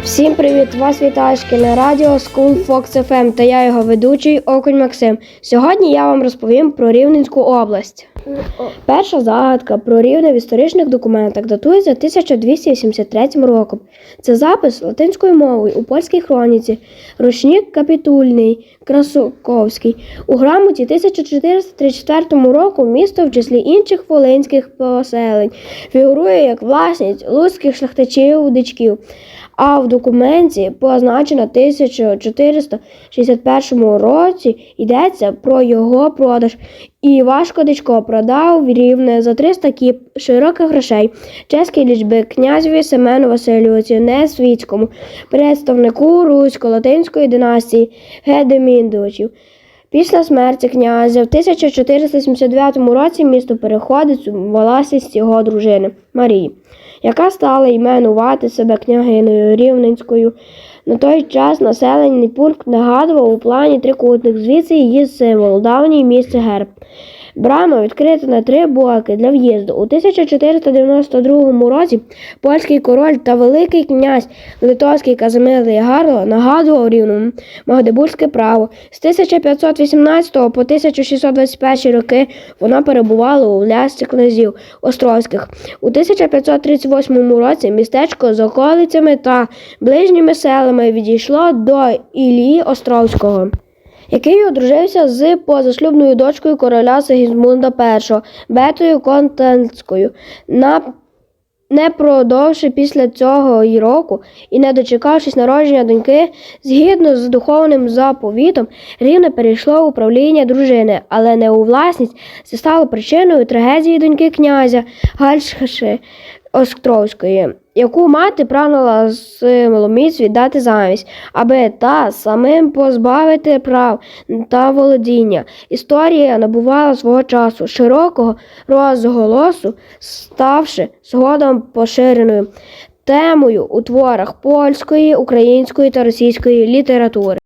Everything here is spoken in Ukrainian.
Всім привіт! Вас вітає шкільне радіо School Fox FM та я його ведучий Окунь Максим. Сьогодні я вам розповім про Рівненську область. Перша загадка про рівне в історичних документах датується 1283 роком. Це запис латинською мовою у польській хроніці, ручник капітульний Красоковський. У грамоті 1434 року місто в числі інших волинських поселень фігурує як власність луцьких шляхтичів-дичків. А в документі позначено 1461 році йдеться про його продаж. І Важко Дичко продав рівне за 300 кіп широких грошей чеській лічби князеві Семену Васильовичу Несвітському, представнику русько-латинської династії Гедеміндовичів. Після смерті князя в 1479 році місто переходить у власність його дружини Марії, яка стала іменувати себе княгиною Рівненською. На той час населений пункт нагадував у плані трикутник, звідси її символ, давній місце герб. Брама відкрита на три боки для в'їзду. У 1492 році польський король та великий князь Литовський Казимир Ягарло нагадував рівному Магдебурзьке право. З 1518 по 1621 роки вона перебувала у влясці князів Островських. У 1538 році містечко з околицями та ближніми селами відійшло до Ілії Островського який одружився з позашлюбною дочкою короля Сигізмунда І Бетою Контентською. На не продовши після цього й року і не дочекавшись народження доньки, згідно з духовним заповітом, рівне перейшло в управління дружини, але не у власність. Це стало причиною трагедії доньки князя Гальшхаши Островської, яку мати прагнула з Миломіць віддати замість, аби та самим позбавити прав та володіння. Історія набувала свого часу широкого розголосу, ставши згодом поширеною темою у творах польської, української та російської літератури.